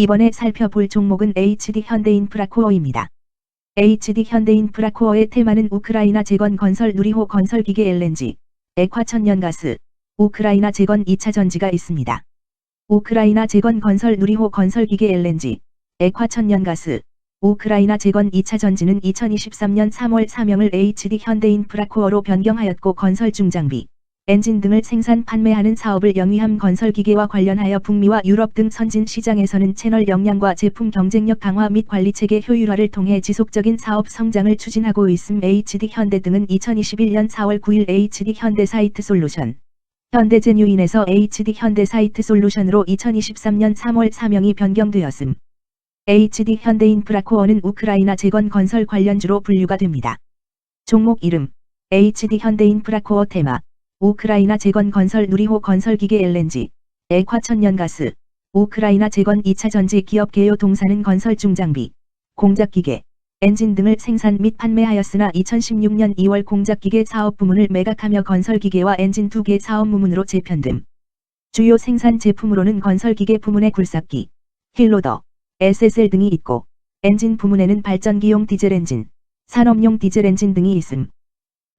이번에 살펴볼 종목은 HD 현대인프라코어입니다. HD 현대인프라코어의 테마는 우크라이나 재건 건설 누리호 건설 기계 LNG, 액화 천연가스, 우크라이나 재건 2차 전지가 있습니다. 우크라이나 재건 건설 누리호 건설 기계 LNG, 액화 천연가스, 우크라이나 재건 2차 전지는 2023년 3월 사명을 HD 현대인프라코어로 변경하였고 건설 중장비, 엔진 등을 생산 판매하는 사업을 영위함 건설기계와 관련하여 북미와 유럽 등 선진 시장에서는 채널 역량과 제품 경쟁력 강화 및 관리체계 효율화를 통해 지속적인 사업 성장을 추진하고 있음 HD 현대 등은 2021년 4월 9일 HD 현대 사이트 솔루션 현대제뉴인에서 HD 현대 사이트 솔루션으로 2023년 3월 사명이 변경되었음. HD 현대인프라코어는 우크라이나 재건 건설 관련주로 분류가 됩니다. 종목 이름 HD 현대인프라코어 테마 우크라이나 재건 건설 누리호 건설기계 LNG 액화천연가스 우크라이나 재건 2차 전지 기업 개요 동사는 건설 중장비 공작기계 엔진 등을 생산 및 판매하였으나 2016년 2월 공작기계 사업 부문을 매각하며 건설기계와 엔진 두 개 사업 부문으로 재편됨. 주요 생산 제품으로는 건설기계 부문의 굴삭기, 힐로더, SSL 등이 있고 엔진 부문에는 발전기용 디젤 엔진, 산업용 디젤 엔진 등이 있음.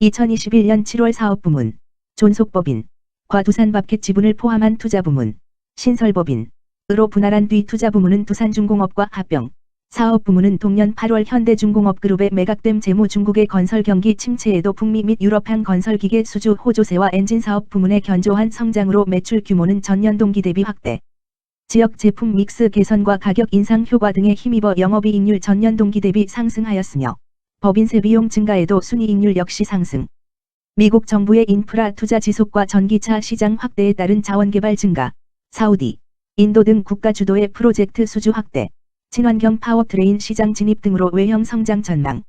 2021년 7월 사업 부문, 존속법인, 과두산 밥켓 지분을 포함한 투자 부문, 신설법인, 으로 분할한 뒤 투자 부문은 두산중공업과 합병, 사업 부문은 동년 8월 현대중공업그룹에 매각됨 재무 중국의 건설 경기 침체에도 북미 및 유럽향 건설기계 수주 호조세와 엔진 사업 부문의 견조한 성장으로 매출 규모는 전년 동기 대비 확대. 지역 제품 믹스 개선과 가격 인상 효과 등에 힘입어 영업이익률 전년 동기 대비 상승하였으며 법인세 비용 증가에도 순이익률 역시 상승. 미국 정부의 인프라 투자 지속과 전기차 시장 확대에 따른 자원개발 증가, 사우디, 인도 등 국가 주도의 프로젝트 수주 확대, 친환경 파워트레인 시장 진입 등으로 외형 성장 전망.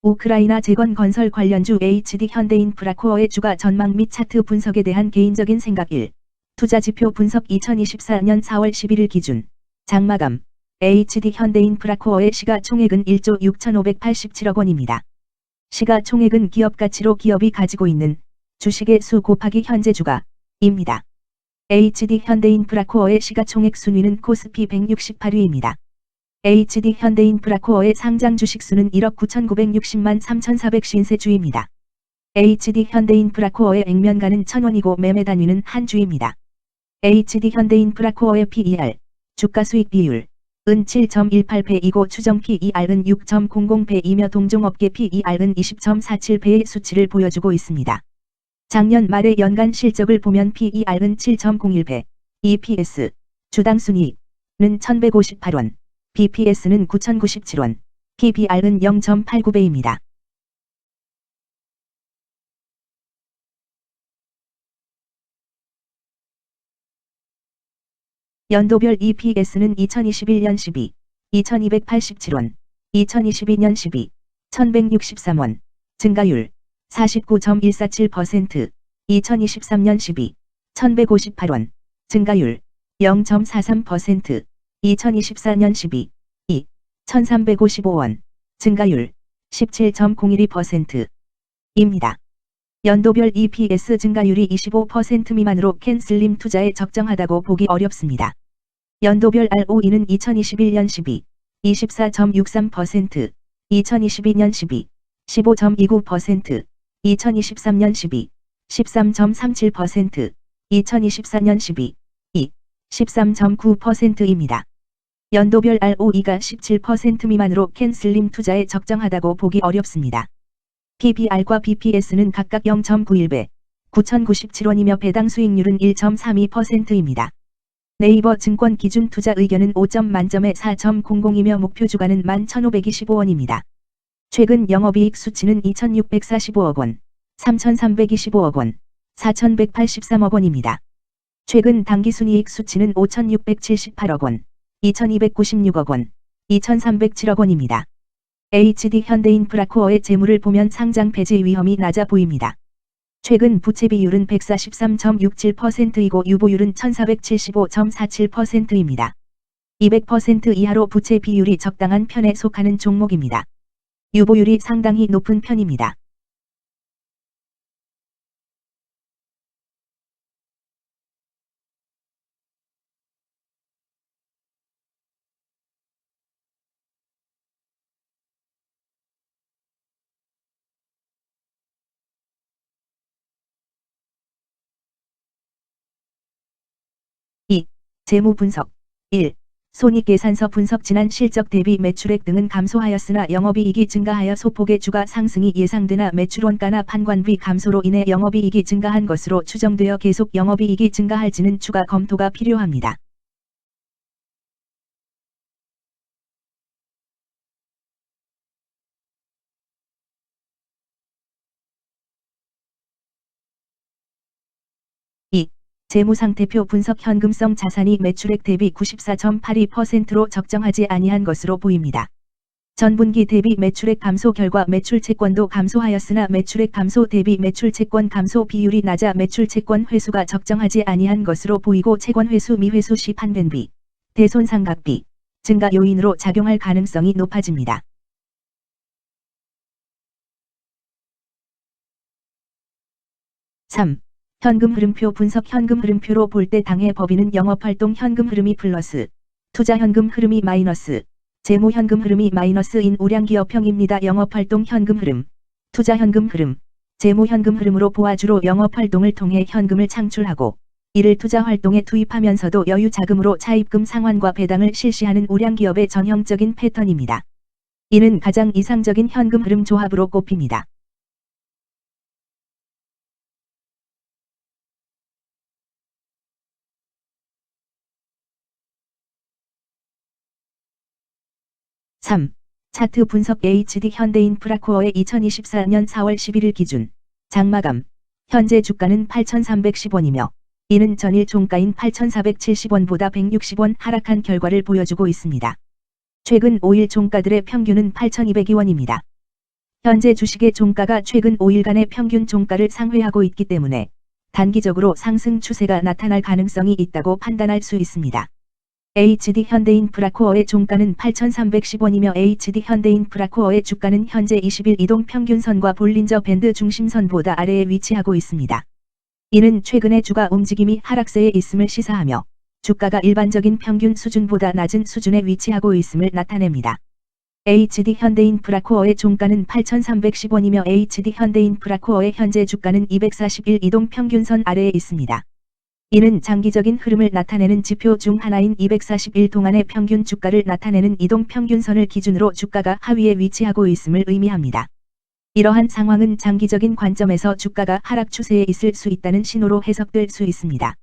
우크라이나 재건 건설 관련주 HD 현대인프라 코어의 주가 전망 및 차트 분석에 대한 개인적인 생각 1. 투자 지표 분석 2024년 4월 11일 기준. 장마감. HD 현대인프라코어의 시가총액은 1조 6,587억 원입니다. 시가총액은 기업 가치로 기업이 가지고 있는 주식의 수 곱하기 현재 주가입니다. HD 현대인프라코어의 시가총액 순위는 코스피 168위입니다. HD 현대인프라코어의 상장 주식수는 1억 9,960만 3,450세 주입니다. HD 현대인프라코어의 액면가는 1000원이고 매매 단위는 한 주입니다. HD 현대인프라코어의 PER, 주가 수익 비율, 은 7.18배이고 추정 PER은 6.00배이며 동종업계 PER은 20.47배의 수치를 보여주고 있습니다. 작년 말의 연간 실적을 보면 PER은 7.01배, EPS, 주당 순이익은 1158원, BPS는 9097원, PBR은 0.89배입니다. 연도별 EPS는 2021년 12, 2287원, 2022년 12, 1163원, 증가율 49.147%, 2023년 12, 1158원, 증가율 0.43%, 2024년 12, 2, 1355원, 증가율 17.01%입니다. 연도별 EPS 증가율이 25% 미만으로 캔슬림 투자에 적정하다고 보기 어렵습니다. 연도별 ROE는 2021년 12, 24.63%, 2022년 12, 15.29%, 2023년 12, 13.37%, 2024년 12, 2, 13.9%입니다. 연도별 ROE가 17% 미만으로 캔슬림 투자에 적정하다고 보기 어렵습니다. PBR과 BPS는 각각 0.91배, 9,097원이며 배당 수익률은 1.32%입니다. 네이버 증권 기준 투자 의견은 5점 만점에 4.00이며 목표 주가는 11,525원입니다. 최근 영업이익 수치는 2,645억 원, 3,325억 원, 4,183억 원입니다. 최근 당기순이익 수치는 5,678억 원, 2,296억 원, 2,307억 원입니다. HD 현대인프라코어의 재물을 보면 상장 폐지 위험이 낮아 보입니다. 최근 부채 비율은 143.67%이고 유보율은 1475.47%입니다. 200% 이하로 부채 비율이 적당한 편에 속하는 종목입니다. 유보율이 상당히 높은 편입니다. 재무 분석 1. 손익계산서 분석 지난 실적 대비 매출액 등은 감소하였으나 영업이익이 증가하여 소폭의 주가 상승이 예상되나 매출원가나 판관비 감소로 인해 영업이익이 증가한 것으로 추정되어 계속 영업이익이 증가할지는 추가 검토가 필요합니다. 재무상태표 분석 현금성 자산이 매출액 대비 94.82%로 적정하지 아니한 것으로 보입니다. 전분기 대비 매출액 감소 결과 매출 채권도 감소하였으나 매출액 감소 대비 매출 채권 감소 비율이 낮아 매출 채권 회수가 적정하지 아니한 것으로 보이고 채권 회수 미회수 시 판변비, 대손 상각비 증가 요인으로 작용할 가능성이 높아집니다. 3. 현금 흐름표 분석 현금 흐름표로 볼 때 당해 법인은 영업활동 현금 흐름이 플러스, 투자 현금 흐름이 마이너스, 재무 현금 흐름이 마이너스인 우량기업형입니다. 영업활동 현금 흐름, 투자 현금 흐름, 재무 현금 흐름으로 보아주로 영업활동을 통해 현금을 창출하고 이를 투자 활동에 투입하면서도 여유 자금으로 차입금 상환과 배당을 실시하는 우량기업의 전형적인 패턴입니다. 이는 가장 이상적인 현금 흐름 조합으로 꼽힙니다. 3. 차트 분석 HD 현대인 프라코어의 2024년 4월 11일 기준 장마감 현재 주가는 8,310원이며 이는 전일 종가인 8,470원보다 160원 하락한 결과를 보여주고 있습니다. 최근 5일 종가들의 평균은 8,202원입니다. 현재 주식의 종가가 최근 5일간의 평균 종가를 상회하고 있기 때문에 단기적으로 상승 추세가 나타날 가능성이 있다고 판단할 수 있습니다. HD 현대인 프라코어의 종가는 8,310원이며 HD 현대인 프라코어의 주가는 현재 20일 이동 평균선과 볼린저 밴드 중심선보다 아래에 위치하고 있습니다. 이는 최근의 주가 움직임이 하락세에 있음을 시사하며 주가가 일반적인 평균 수준보다 낮은 수준에 위치하고 있음을 나타냅니다. HD 현대인 프라코어의 종가는 8,310원이며 HD 현대인 프라코어의 현재 주가는 241 이동 평균선 아래에 있습니다. 이는 장기적인 흐름을 나타내는 지표 중 하나인 241 동안의 평균 주가를 나타내는 이동 평균선을 기준으로 주가가 하위에 위치하고 있음을 의미합니다. 이러한 상황은 장기적인 관점에서 주가가 하락 추세에 있을 수 있다는 신호로 해석될 수 있습니다.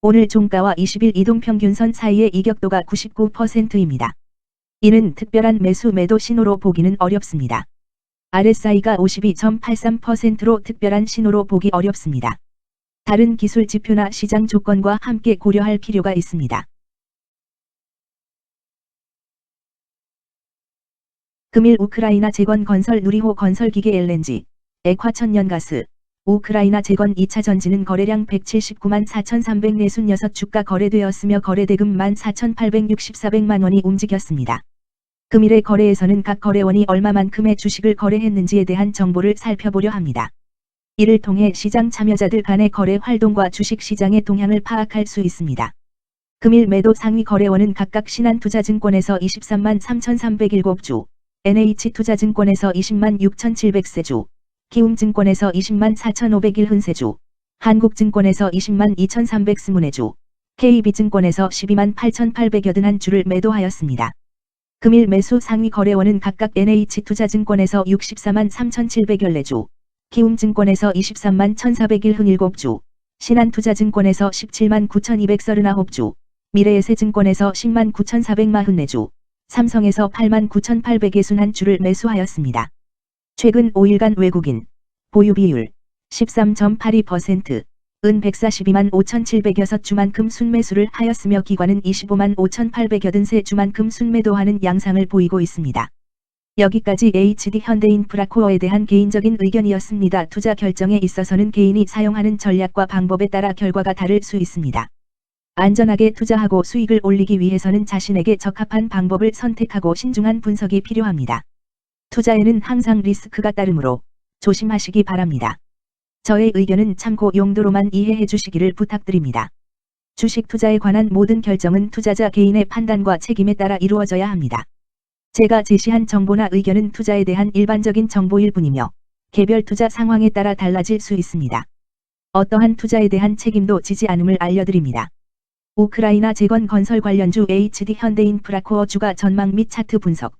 오늘 종가와 20일 이동 평균선 사이의 이격도가 99%입니다. 이는 특별한 매수 매도 신호로 보기는 어렵습니다. RSI가 52.83%로 특별한 신호로 보기 어렵습니다. 다른 기술 지표나 시장 조건과 함께 고려할 필요가 있습니다. 금일 우크라이나 재건 건설 누리호 건설기계 LNG, 액화천연가스, 우크라이나 재건 2차 전지는 거래량 179만 4,346 주가 거래되었으며 거래대금 14,864백만 원이 움직였습니다. 금일의 거래에서는 각 거래원이 얼마만큼의 주식을 거래했는지에 대한 정보를 살펴보려 합니다. 이를 통해 시장 참여자들 간의 거래 활동과 주식 시장의 동향을 파악할 수 있습니다. 금일 매도 상위 거래원은 각각 신한투자증권에서 23만 3,307주, NH투자증권에서 20만 6,700세주, 키움증권에서 20만 4,501흔세주, 한국증권에서 20만 2,320주, KB증권에서 12만 8,881주를 매도하였습니다. 금일 매수 상위 거래원은 각각 NH투자증권에서 64만 3,700여래주, 키움증권에서 23만 1401흔7주, 신한투자증권에서 17만 9239주, 미래에셋증권에서 10만 9444주, 삼성에서 8만 9861주를 매수하였습니다. 최근 5일간 외국인 보유 비율 13.82%, 은 142만 5,706주만큼 순매수를 하였으며 기관은 25만 5,883주만큼 순매도하는 양상을 보이고 있습니다. 여기까지 HD 현대인프라코어에 대한 개인적인 의견이었습니다. 투자 결정에 있어서는 개인이 사용하는 전략과 방법에 따라 결과가 다를 수 있습니다. 안전하게 투자하고 수익을 올리기 위해서는 자신에게 적합한 방법을 선택하고 신중한 분석이 필요합니다. 투자에는 항상 리스크가 따르므로 조심하시기 바랍니다. 저의 의견은 참고 용도로만 이해해 주시기를 부탁드립니다. 주식 투자에 관한 모든 결정은 투자자 개인의 판단과 책임에 따라 이루어져야 합니다. 제가 제시한 정보나 의견은 투자에 대한 일반적인 정보일 뿐이며 개별 투자 상황에 따라 달라질 수 있습니다. 어떠한 투자에 대한 책임도 지지 않음을 알려드립니다. 우크라이나 재건 건설 관련주 HD 현대인 프라코어 주가 전망 및 차트 분석